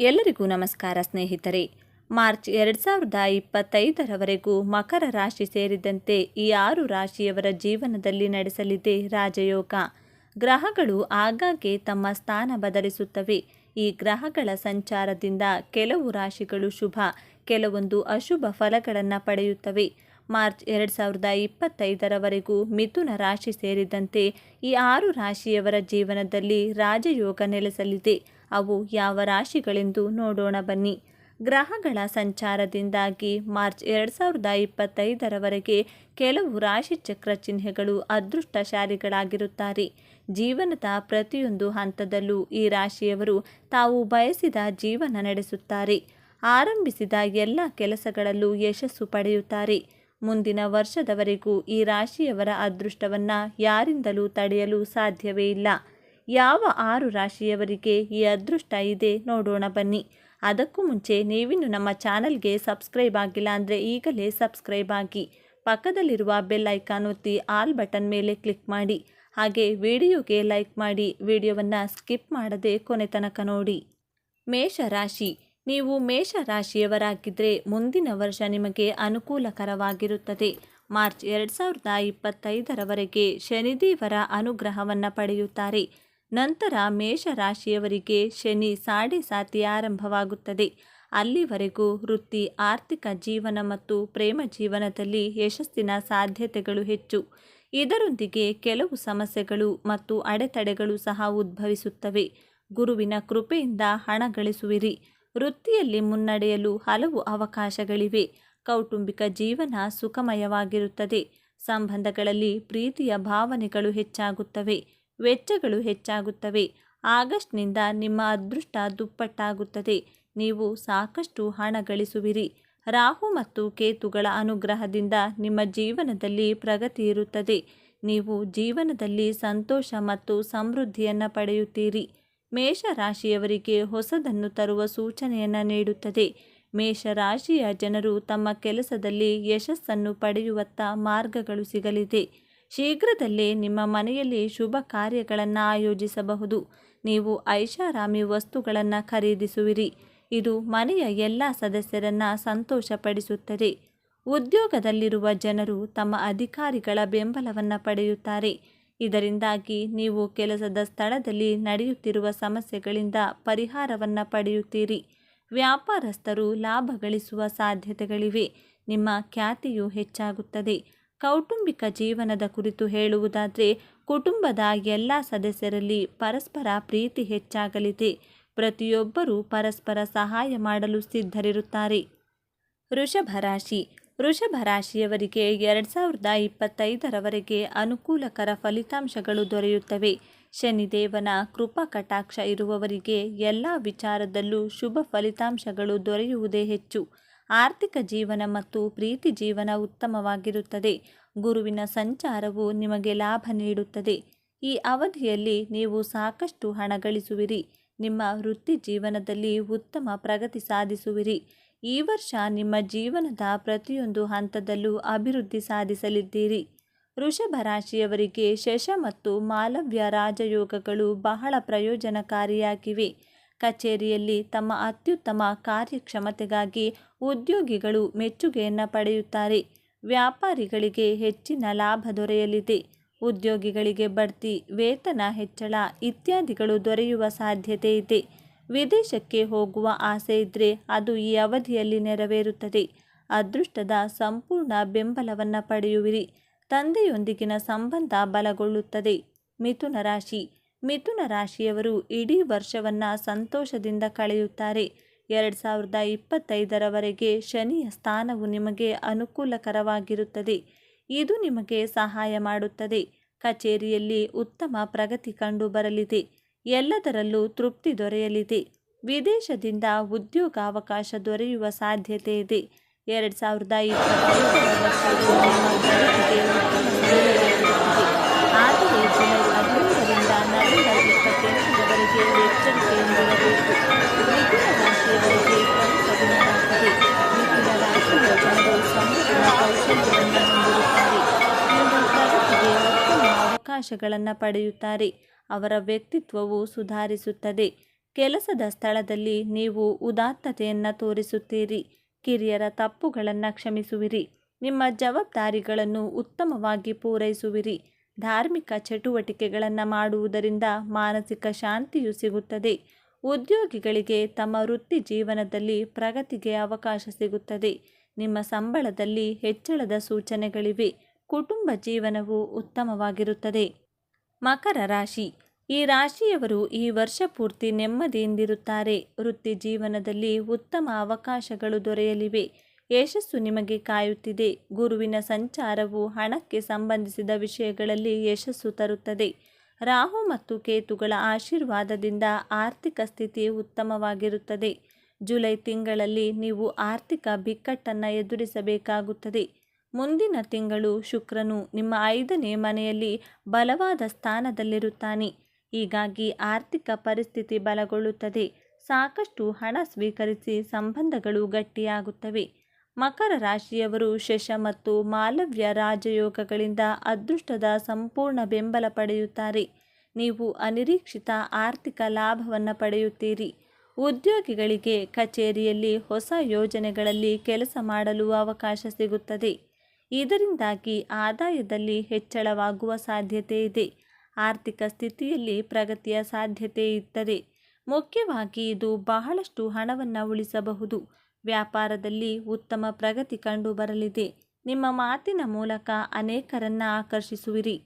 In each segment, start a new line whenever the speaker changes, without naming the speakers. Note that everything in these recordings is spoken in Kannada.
ಎಲ್ಲರಿಗೂ ನಮಸ್ಕಾರ ಸ್ನೇಹಿತರೆ. ಮಾರ್ಚ್ ಎರಡು ಸಾವಿರದ ಇಪ್ಪತ್ತೈದರವರೆಗೂ ಮಕರ ರಾಶಿ ಸೇರಿದಂತೆ ಈ ಆರು ರಾಶಿಯವರ ಜೀವನದಲ್ಲಿ ನಡೆಸಲಿದೆ ರಾಜಯೋಗ. ಗ್ರಹಗಳು ಆಗಾಗ್ಗೆ ತಮ್ಮ ಸ್ಥಾನ ಬದಲಿಸುತ್ತವೆ. ಈ ಗ್ರಹಗಳ ಸಂಚಾರದಿಂದ ಕೆಲವು ರಾಶಿಗಳು ಶುಭ, ಕೆಲವೊಂದು ಅಶುಭ ಫಲಗಳನ್ನು ಪಡೆಯುತ್ತವೆ. ಮಾರ್ಚ್ ಎರಡು ಸಾವಿರದ ಇಪ್ಪತ್ತೈದರವರೆಗೂ ಮಿಥುನ ರಾಶಿ ಸೇರಿದಂತೆ ಈ ಆರು ರಾಶಿಯವರ ಜೀವನದಲ್ಲಿ ರಾಜಯೋಗ ನೆಲೆಸಲಿದೆ. ಅವು ಯಾವ ರಾಶಿಗಳೆಂದು ನೋಡೋಣ ಬನ್ನಿ. ಗ್ರಹಗಳ ಸಂಚಾರದಿಂದಾಗಿ ಮಾರ್ಚ್ ಎರಡು ಸಾವಿರದ ಇಪ್ಪತ್ತೈದರವರೆಗೆ ಕೆಲವು ರಾಶಿ ಚಕ್ರ ಚಿಹ್ನೆಗಳು ಅದೃಷ್ಟಶಾಲಿಗಳಾಗಿರುತ್ತಾರೆ. ಜೀವನದ ಪ್ರತಿಯೊಂದು ಹಂತದಲ್ಲೂ ಈ ರಾಶಿಯವರು ತಾವು ಬಯಸಿದ ಜೀವನ ನಡೆಸುತ್ತಾರೆ. ಆರಂಭಿಸಿದ ಎಲ್ಲ ಕೆಲಸಗಳಲ್ಲೂ ಯಶಸ್ಸು ಪಡೆಯುತ್ತಾರೆ. ಮುಂದಿನ ವರ್ಷದವರೆಗೂ ಈ ರಾಶಿಯವರ ಅದೃಷ್ಟವನ್ನು ಯಾರಿಂದಲೂ ತಡೆಯಲು ಸಾಧ್ಯವೇ ಇಲ್ಲ. ಯಾವ ಆರು ರಾಶಿಯವರಿಗೆ ಈ ಅದೃಷ್ಟ ಇದೆ ನೋಡೋಣ ಬನ್ನಿ. ಅದಕ್ಕೂ ಮುಂಚೆ ನೀವಿನ್ನು ನಮ್ಮ ಚಾನಲ್ಗೆ ಸಬ್ಸ್ಕ್ರೈಬ್ ಆಗಿಲ್ಲ ಅಂದರೆ ಈಗಲೇ ಸಬ್ಸ್ಕ್ರೈಬ್ ಆಗಿ. ಪಕ್ಕದಲ್ಲಿರುವ ಬೆಲ್ ಐಕಾನ್ ಒತ್ತಿ ಆಲ್ ಬಟನ್ ಮೇಲೆ ಕ್ಲಿಕ್ ಮಾಡಿ. ಹಾಗೆ ವಿಡಿಯೋಗೆ ಲೈಕ್ ಮಾಡಿ. ವಿಡಿಯೋವನ್ನು ಸ್ಕಿಪ್ ಮಾಡದೆ ಕೊನೆ ತನಕ ನೋಡಿ. ಮೇಷರಾಶಿ ನೀವು ಮೇಷ ರಾಶಿಯವರಾಗಿದ್ದರೆ ಮುಂದಿನ ವರ್ಷ ನಿಮಗೆ ಅನುಕೂಲಕರವಾಗಿರುತ್ತದೆ. ಮಾರ್ಚ್ ಎರಡು ಸಾವಿರದ ಇಪ್ಪತ್ತೈದರವರೆಗೆ ಶನಿದೇವರ ಅನುಗ್ರಹವನ್ನು ಪಡೆಯುತ್ತಾರೆ. ನಂತರ ಮೇಷ ರಾಶಿಯವರಿಗೆ ಶನಿ ಸಾಡೆ ಸಾತಿ ಆರಂಭವಾಗುತ್ತದೆ. ಅಲ್ಲಿವರೆಗೂ ವೃತ್ತಿ, ಆರ್ಥಿಕ ಜೀವನ ಮತ್ತು ಪ್ರೇಮ ಜೀವನದಲ್ಲಿ ಯಶಸ್ಸಿನ ಸಾಧ್ಯತೆಗಳು ಹೆಚ್ಚು. ಇದರೊಂದಿಗೆ ಕೆಲವು ಸಮಸ್ಯೆಗಳು ಮತ್ತು ಅಡೆತಡೆಗಳು ಸಹ ಉದ್ಭವಿಸುತ್ತವೆ. ಗುರುವಿನ ಕೃಪೆಯಿಂದ ಹಣ ಗಳಿಸುವಿರಿ. ವೃತ್ತಿಯಲ್ಲಿ ಮುನ್ನಡೆಯಲು ಹಲವು ಅವಕಾಶಗಳಿವೆ. ಕೌಟುಂಬಿಕ ಜೀವನ ಸುಖಮಯವಾಗಿರುತ್ತದೆ. ಸಂಬಂಧಗಳಲ್ಲಿ ಪ್ರೀತಿಯ ಭಾವನೆಗಳು ಹೆಚ್ಚಾಗುತ್ತವೆ. ವೆಚ್ಚಗಳು ಹೆಚ್ಚಾಗುತ್ತವೆ. ಆಗಸ್ಟ್ನಿಂದ ನಿಮ್ಮ ಅದೃಷ್ಟ ದುಪ್ಪಟ್ಟಾಗುತ್ತದೆ. ನೀವು ಸಾಕಷ್ಟು ಹಣ ಗಳಿಸುವಿರಿ. ರಾಹು ಮತ್ತು ಕೇತುಗಳ ಅನುಗ್ರಹದಿಂದ ನಿಮ್ಮ ಜೀವನದಲ್ಲಿ ಪ್ರಗತಿ ಇರುತ್ತದೆ. ನೀವು ಜೀವನದಲ್ಲಿ ಸಂತೋಷ ಮತ್ತು ಸಮೃದ್ಧಿಯನ್ನು ಪಡೆಯುತ್ತೀರಿ. ಮೇಷರಾಶಿಯವರಿಗೆ ಹೊಸದನ್ನು ತರುವ ಸೂಚನೆಯನ್ನು ನೀಡುತ್ತದೆ. ಮೇಷರಾಶಿಯ ಜನರು ತಮ್ಮ ಕೆಲಸದಲ್ಲಿ ಯಶಸ್ಸನ್ನು ಪಡೆಯುವತ್ತ ಮಾರ್ಗಗಳು ಸಿಗಲಿದೆ. ಶೀಘ್ರದಲ್ಲೇ ನಿಮ್ಮ ಮನೆಯಲ್ಲಿ ಶುಭ ಕಾರ್ಯಗಳನ್ನು ಆಯೋಜಿಸಬಹುದು. ನೀವು ಐಷಾರಾಮಿ ವಸ್ತುಗಳನ್ನು ಖರೀದಿಸುವಿರಿ. ಇದು ಮನೆಯ ಎಲ್ಲ ಸದಸ್ಯರನ್ನು ಸಂತೋಷಪಡಿಸುತ್ತದೆ. ಉದ್ಯೋಗದಲ್ಲಿರುವ ಜನರು ತಮ್ಮ ಅಧಿಕಾರಿಗಳ ಬೆಂಬಲವನ್ನು ಪಡೆಯುತ್ತಾರೆ. ಇದರಿಂದಾಗಿ ನೀವು ಕೆಲಸದ ಸ್ಥಳದಲ್ಲಿ ನಡೆಯುತ್ತಿರುವ ಸಮಸ್ಯೆಗಳಿಂದ ಪರಿಹಾರವನ್ನು ಪಡೆಯುತ್ತೀರಿ. ವ್ಯಾಪಾರಸ್ಥರು ಲಾಭ ಗಳಿಸುವ ಸಾಧ್ಯತೆಗಳಿವೆ. ನಿಮ್ಮ ಖ್ಯಾತಿಯು ಹೆಚ್ಚಾಗುತ್ತದೆ. ಕೌಟುಂಬಿಕ ಜೀವನದ ಕುರಿತು ಹೇಳುವುದಾದರೆ, ಕುಟುಂಬದ ಎಲ್ಲ ಸದಸ್ಯರಲ್ಲಿ ಪರಸ್ಪರ ಪ್ರೀತಿ ಹೆಚ್ಚಾಗಲಿದೆ. ಪ್ರತಿಯೊಬ್ಬರೂ ಪರಸ್ಪರ ಸಹಾಯ ಮಾಡಲು ಸಿದ್ಧರಿರುತ್ತಾರೆ. ವೃಷಭ ರಾಶಿ. ವೃಷಭ ರಾಶಿಯವರಿಗೆ ಎರಡು ಸಾವಿರದ ಇಪ್ಪತ್ತೈದರವರೆಗೆ ಅನುಕೂಲಕರ ಫಲಿತಾಂಶಗಳು ದೊರೆಯುತ್ತವೆ. ಶನಿದೇವನ ಕೃಪಾ ಕಟಾಕ್ಷ ಇರುವವರಿಗೆ ಎಲ್ಲ ವಿಚಾರದಲ್ಲೂ ಶುಭ ಫಲಿತಾಂಶಗಳು ದೊರೆಯುವುದೇ ಹೆಚ್ಚು. ಆರ್ಥಿಕ ಜೀವನ ಮತ್ತು ಪ್ರೀತಿ ಜೀವನ ಉತ್ತಮವಾಗಿರುತ್ತದೆ. ಗುರುವಿನ ಸಂಚಾರವು ನಿಮಗೆ ಲಾಭ ನೀಡುತ್ತದೆ. ಈ ಅವಧಿಯಲ್ಲಿ ನೀವು ಸಾಕಷ್ಟು ಹಣ ಗಳಿಸುವಿರಿ. ನಿಮ್ಮ ವೃತ್ತಿ ಜೀವನದಲ್ಲಿ ಉತ್ತಮ ಪ್ರಗತಿ ಸಾಧಿಸುವಿರಿ. ಈ ವರ್ಷ ನಿಮ್ಮ ಜೀವನದ ಪ್ರತಿಯೊಂದು ಹಂತದಲ್ಲೂ ಅಭಿವೃದ್ಧಿ ಸಾಧಿಸಲಿದ್ದೀರಿ. ವೃಷಭ ರಾಶಿಯವರಿಗೆ ಶಶ ಮತ್ತು ಮಾಲವ್ಯ ರಾಜಯೋಗಗಳು ಬಹಳ ಪ್ರಯೋಜನಕಾರಿಯಾಗಿವೆ. ಕಚೇರಿಯಲ್ಲಿ ತಮ್ಮ ಅತ್ಯುತ್ತಮ ಕಾರ್ಯಕ್ಷಮತೆಗಾಗಿ ಉದ್ಯೋಗಿಗಳು ಮೆಚ್ಚುಗೆಯನ್ನು ಪಡೆಯುತ್ತಾರೆ. ವ್ಯಾಪಾರಿಗಳಿಗೆ ಹೆಚ್ಚಿನ ಲಾಭ ದೊರೆಯಲಿದೆ. ಉದ್ಯೋಗಿಗಳಿಗೆ ಬಡ್ತಿ, ವೇತನ ಹೆಚ್ಚಳ ಇತ್ಯಾದಿಗಳು ದೊರೆಯುವ ಸಾಧ್ಯತೆ ಇದೆ. ವಿದೇಶಕ್ಕೆ ಹೋಗುವ ಆಸೆ ಇದ್ದರೆ ಅದು ಈ ಅವಧಿಯಲ್ಲಿ ನೆರವೇರುತ್ತದೆ. ಅದೃಷ್ಟದ ಸಂಪೂರ್ಣ ಬೆಂಬಲವನ್ನು ಪಡೆಯುವಿರಿ. ತಂದೆಯೊಂದಿಗಿನ ಸಂಬಂಧ ಬಲಗೊಳ್ಳುತ್ತದೆ. ಮಿಥುನ ರಾಶಿ. ಮಿಥುನ ರಾಶಿಯವರು ಇಡೀ ವರ್ಷವನ್ನು ಸಂತೋಷದಿಂದ ಕಳೆಯುತ್ತಾರೆ. ಎರಡು ಸಾವಿರದ ಇಪ್ಪತ್ತೈದರವರೆಗೆ ಶನಿಯ ಸ್ಥಾನವು ನಿಮಗೆ ಅನುಕೂಲಕರವಾಗಿರುತ್ತದೆ. ಇದು ನಿಮಗೆ ಸಹಾಯ ಮಾಡುತ್ತದೆ. ಕಚೇರಿಯಲ್ಲಿ ಉತ್ತಮ ಪ್ರಗತಿ ಕಂಡು ಬರಲಿದೆ. ಎಲ್ಲದರಲ್ಲೂ ತೃಪ್ತಿ ದೊರೆಯಲಿದೆ. ವಿದೇಶದಿಂದ ಉದ್ಯೋಗಾವಕಾಶ ದೊರೆಯುವ ಸಾಧ್ಯತೆ ಇದೆ. ಎರಡು ಸಾವಿರದ ಇಪ್ಪತ್ತೈದರ ಅವಕಾಶಗಳನ್ನು ಪಡೆಯುತ್ತಾರೆ. ಅವರ ವ್ಯಕ್ತಿತ್ವವು ಸುಧಾರಿಸುತ್ತದೆ. ಕೆಲಸದ ಸ್ಥಳದಲ್ಲಿ ನೀವು ಉದಾತ್ತತೆಯನ್ನು ತೋರಿಸುತ್ತೀರಿ. ಕಿರಿಯರ ತಪ್ಪುಗಳನ್ನು ಕ್ಷಮಿಸುವಿರಿ. ನಿಮ್ಮ ಜವಾಬ್ದಾರಿಗಳನ್ನು ಉತ್ತಮವಾಗಿ ಪೂರೈಸುವಿರಿ. ಧಾರ್ಮಿಕ ಚಟುವಟಿಕೆಗಳನ್ನು ಮಾಡುವುದರಿಂದ ಮಾನಸಿಕ ಶಾಂತಿಯು ಸಿಗುತ್ತದೆ. ಉದ್ಯೋಗಿಗಳಿಗೆ ತಮ್ಮ ವೃತ್ತಿ ಜೀವನದಲ್ಲಿ ಪ್ರಗತಿಗೆ ಅವಕಾಶ ಸಿಗುತ್ತದೆ. ನಿಮ್ಮ ಸಂಬಳದಲ್ಲಿ ಹೆಚ್ಚಳದ ಸೂಚನೆಗಳಿವೆ. ಕುಟುಂಬ ಜೀವನವು ಉತ್ತಮವಾಗಿರುತ್ತದೆ. ಮಕರ ರಾಶಿ. ಈ ರಾಶಿಯವರು ಈ ವರ್ಷ ಪೂರ್ತಿ ನೆಮ್ಮದಿಯಿಂದಿರುತ್ತಾರೆ. ವೃತ್ತಿ ಜೀವನದಲ್ಲಿ ಉತ್ತಮ ಅವಕಾಶಗಳು ದೊರೆಯಲಿವೆ. ಯಶಸ್ಸು ನಿಮಗೆ ಕಾಯುತ್ತಿದೆ. ಗುರುವಿನ ಸಂಚಾರವು ಹಣಕ್ಕೆ ಸಂಬಂಧಿಸಿದ ವಿಷಯಗಳಲ್ಲಿ ಯಶಸ್ಸು ತರುತ್ತದೆ. ರಾಹು ಮತ್ತು ಕೇತುಗಳ ಆಶೀರ್ವಾದದಿಂದ ಆರ್ಥಿಕ ಸ್ಥಿತಿ ಉತ್ತಮವಾಗಿರುತ್ತದೆ. ಜುಲೈ ತಿಂಗಳಲ್ಲಿ ನೀವು ಆರ್ಥಿಕ ಬಿಕ್ಕಟ್ಟನ್ನು ಎದುರಿಸಬೇಕಾಗುತ್ತದೆ. ಮುಂದಿನ ತಿಂಗಳು ಶುಕ್ರನು ನಿಮ್ಮ ಐದನೇ ಮನೆಯಲ್ಲಿ ಬಲವಾದ ಸ್ಥಾನದಲ್ಲಿರುತ್ತಾನೆ. ಹೀಗಾಗಿ ಆರ್ಥಿಕ ಪರಿಸ್ಥಿತಿ ಬಲಗೊಳ್ಳುತ್ತದೆ. ಸಾಕಷ್ಟು ಹಣ ಸ್ವೀಕರಿಸಿ ಸಂಬಂಧಗಳು ಗಟ್ಟಿಯಾಗುತ್ತವೆ. ಮಕರ ರಾಶಿಯವರು ಶಶ ಮತ್ತು ಮಾಲವ್ಯ ರಾಜಯೋಗಗಳಿಂದ ಅದೃಷ್ಟದ ಸಂಪೂರ್ಣ ಬೆಂಬಲ ಪಡೆಯುತ್ತಾರೆ. ನೀವು ಅನಿರೀಕ್ಷಿತ ಆರ್ಥಿಕ ಲಾಭವನ್ನು ಪಡೆಯುತ್ತೀರಿ. ಉದ್ಯೋಗಿಗಳಿಗೆ ಕಚೇರಿಯಲ್ಲಿ ಹೊಸ ಯೋಜನೆಗಳಲ್ಲಿ ಕೆಲಸ ಮಾಡಲು ಅವಕಾಶ ಸಿಗುತ್ತದೆ. ಇದರಿಂದಾಗಿ ಆದಾಯದಲ್ಲಿ ಹೆಚ್ಚಳವಾಗುವ ಸಾಧ್ಯತೆ ಇದೆ. ಆರ್ಥಿಕ ಸ್ಥಿತಿಯಲ್ಲಿ ಪ್ರಗತಿಯ ಸಾಧ್ಯತೆ ಇದ್ದರೆ ಮುಖ್ಯವಾಗಿ ಇದು ಬಹಳಷ್ಟು ಹಣವನ್ನು ಉಳಿಸಬಹುದು. ವ್ಯಾಪಾರದಲ್ಲಿ ಉತ್ತಮ ಪ್ರಗತಿ ಕಂಡು ಬರಲಿದೆ ನಿಮ್ಮ ಮಾತಿನ ಮೂಲಕ ಅನೇಕರನ್ನು ಆಕರ್ಷಿಸುವಿರಿ.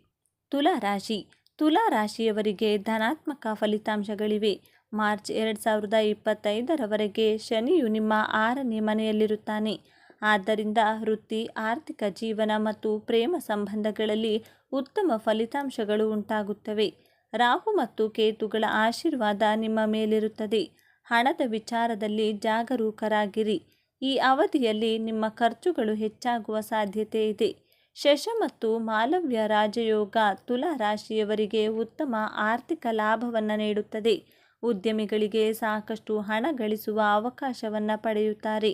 ತುಲಾ ರಾಶಿ. ತುಲಾ ರಾಶಿಯವರಿಗೆ ಧನಾತ್ಮಕ ಫಲಿತಾಂಶಗಳಿವೆ. ಮಾರ್ಚ್ ಎರಡು ಸಾವಿರದ ಇಪ್ಪತ್ತೈದರವರೆಗೆ ಶನಿಯು ನಿಮ್ಮ ಆರನೇ ಮನೆಯಲ್ಲಿರುತ್ತಾನೆ. ಆದ್ದರಿಂದ ವೃತ್ತಿ, ಆರ್ಥಿಕ ಜೀವನ ಮತ್ತು ಪ್ರೇಮ ಸಂಬಂಧಗಳಲ್ಲಿ ಉತ್ತಮ ಫಲಿತಾಂಶಗಳು ಉಂಟಾಗುತ್ತವೆ. ರಾಹು ಮತ್ತು ಕೇತುಗಳ ಆಶೀರ್ವಾದ ನಿಮ್ಮ ಮೇಲಿರುತ್ತದೆ. ಹಣದ ವಿಚಾರದಲ್ಲಿ ಜಾಗರೂಕರಾಗಿರಿ. ಈ ಅವಧಿಯಲ್ಲಿ ನಿಮ್ಮ ಖರ್ಚುಗಳು ಹೆಚ್ಚಾಗುವ ಸಾಧ್ಯತೆ ಇದೆ. ಶಶ ಮತ್ತು ಮಾಲವ್ಯ ರಾಜಯೋಗ ತುಲಾ ರಾಶಿಯವರಿಗೆ ಉತ್ತಮ ಆರ್ಥಿಕ ಲಾಭವನ್ನು ನೀಡುತ್ತದೆ. ಉದ್ಯಮಿಗಳಿಗೆ ಸಾಕಷ್ಟು ಹಣ ಗಳಿಸುವ ಅವಕಾಶವನ್ನು ಪಡೆಯುತ್ತಾರೆ.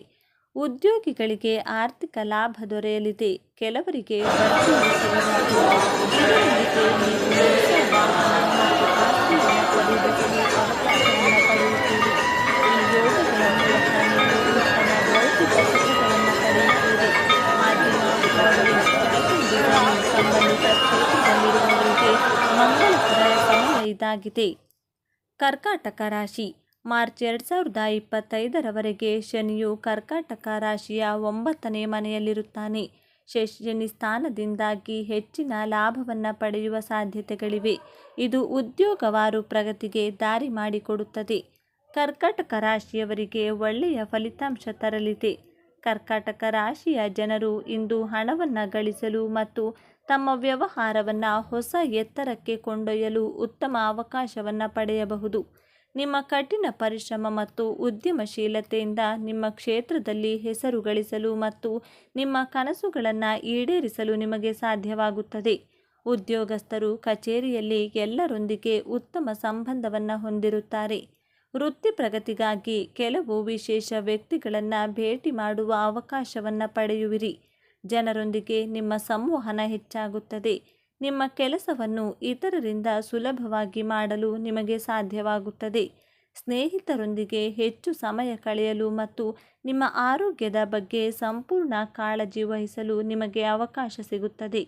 ಉದ್ಯೋಗಿಗಳಿಗೆ ಆರ್ಥಿಕ ಲಾಭ ದೊರೆಯಲಿದೆ. ಕೆಲವರಿಗೆ ಇದಾಗಿದೆ. ಕರ್ಕಾಟಕ ರಾಶಿ. ಮಾರ್ಚ್ ಎರಡು ಸಾವಿರದ ಇಪ್ಪತ್ತೈದರವರೆಗೆ ಶನಿಯು ಕರ್ಕಾಟಕ ರಾಶಿಯ ಒಂಬತ್ತನೇ ಮನೆಯಲ್ಲಿರುತ್ತಾನೆ. ಶನಿ ಸ್ಥಾನದಿಂದಾಗಿ ಹೆಚ್ಚಿನ ಲಾಭವನ್ನು ಪಡೆಯುವ ಸಾಧ್ಯತೆಗಳಿವೆ. ಇದು ಉದ್ಯೋಗವಾರು ಪ್ರಗತಿಗೆ ದಾರಿ ಮಾಡಿಕೊಡುತ್ತದೆ. ಕರ್ಕಾಟಕ ರಾಶಿಯವರಿಗೆ ಒಳ್ಳೆಯ ಫಲಿತಾಂಶ ತರಲಿದೆ. ಕರ್ಕಾಟಕ ರಾಶಿಯ ಜನರು ಇಂದು ಹಣವನ್ನು ಗಳಿಸಲು ಮತ್ತು ತಮ್ಮ ವ್ಯವಹಾರವನ್ನು ಹೊಸ ಎತ್ತರಕ್ಕೆ ಕೊಂಡೊಯ್ಯಲು ಉತ್ತಮ ಅವಕಾಶವನ್ನು ಪಡೆಯಬಹುದು. ನಿಮ್ಮ ಕಠಿಣ ಪರಿಶ್ರಮ ಮತ್ತು ಉದ್ಯಮಶೀಲತೆಯಿಂದ ನಿಮ್ಮ ಕ್ಷೇತ್ರದಲ್ಲಿ ಹೆಸರು ಗಳಿಸಲು ಮತ್ತು ನಿಮ್ಮ ಕನಸುಗಳನ್ನು ಈಡೇರಿಸಲು ನಿಮಗೆ ಸಾಧ್ಯವಾಗುತ್ತದೆ. ಉದ್ಯೋಗಸ್ಥರು ಕಚೇರಿಯಲ್ಲಿ ಎಲ್ಲರೊಂದಿಗೆ ಉತ್ತಮ ಸಂಬಂಧವನ್ನು ಹೊಂದಿರುತ್ತಾರೆ. ವೃತ್ತಿ ಪ್ರಗತಿಗಾಗಿ ಕೆಲವು ವಿಶೇಷ ವ್ಯಕ್ತಿಗಳನ್ನು ಭೇಟಿ ಮಾಡುವ ಅವಕಾಶವನ್ನು ಪಡೆಯುವಿರಿ. ಜನರೊಂದಿಗೆ ನಿಮ್ಮ ಸಂವಹನ ಹೆಚ್ಚಾಗುತ್ತದೆ. ನಿಮ್ಮ ಕೆಲಸವನ್ನು ಇತರರಿಂದ ಸುಲಭವಾಗಿ ಮಾಡಲು ನಿಮಗೆ ಸಾಧ್ಯವಾಗುತ್ತದೆ. ಸ್ನೇಹಿತರೊಂದಿಗೆ ಹೆಚ್ಚು ಸಮಯ ಕಳೆಯಲು ಮತ್ತು ನಿಮ್ಮ ಆರೋಗ್ಯದ ಬಗ್ಗೆ ಸಂಪೂರ್ಣ ಕಾಳಜಿ ವಹಿಸಲು ನಿಮಗೆ ಅವಕಾಶ ಸಿಗುತ್ತದೆ.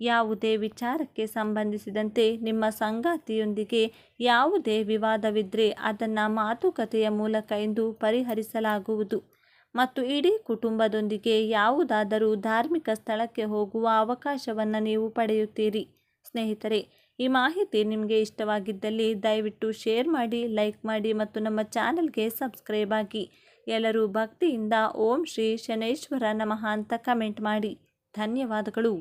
ಯಾವುದೇ ವಿಚಾರಕ್ಕೆ ಸಂಬಂಧಿಸಿದಂತೆ ನಿಮ್ಮ ಸಂಗಾತಿಯೊಂದಿಗೆ ಯಾವುದೇ ವಿವಾದವಿದ್ದರೆ ಅದನ್ನು ಮಾತುಕತೆಯ ಮೂಲಕ ಎಂದು ಪರಿಹರಿಸಲಾಗುವುದು. ಮತ್ತು ಇಡೀ ಕುಟುಂಬದೊಂದಿಗೆ ಯಾವುದಾದರೂ ಧಾರ್ಮಿಕ ಸ್ಥಳಕ್ಕೆ ಹೋಗುವ ಅವಕಾಶವನ್ನು ನೀವು ಪಡೆಯುತ್ತೀರಿ. ಸ್ನೇಹಿತರೆ, ಈ ಮಾಹಿತಿ ನಿಮಗೆ ಇಷ್ಟವಾಗಿದ್ದಲ್ಲಿ ದಯವಿಟ್ಟು ಶೇರ್ ಮಾಡಿ, ಲೈಕ್ ಮಾಡಿ ಮತ್ತು ನಮ್ಮ ಚಾನಲ್ಗೆ ಸಬ್ಸ್ಕ್ರೈಬ್ ಆಗಿ. ಎಲ್ಲರೂ ಭಕ್ತಿಯಿಂದ ಓಂ ಶ್ರೀ ಶನೇಶ್ವರ ನಮಃ ಅಂತ ಕಮೆಂಟ್ ಮಾಡಿ. ಧನ್ಯವಾದಗಳು.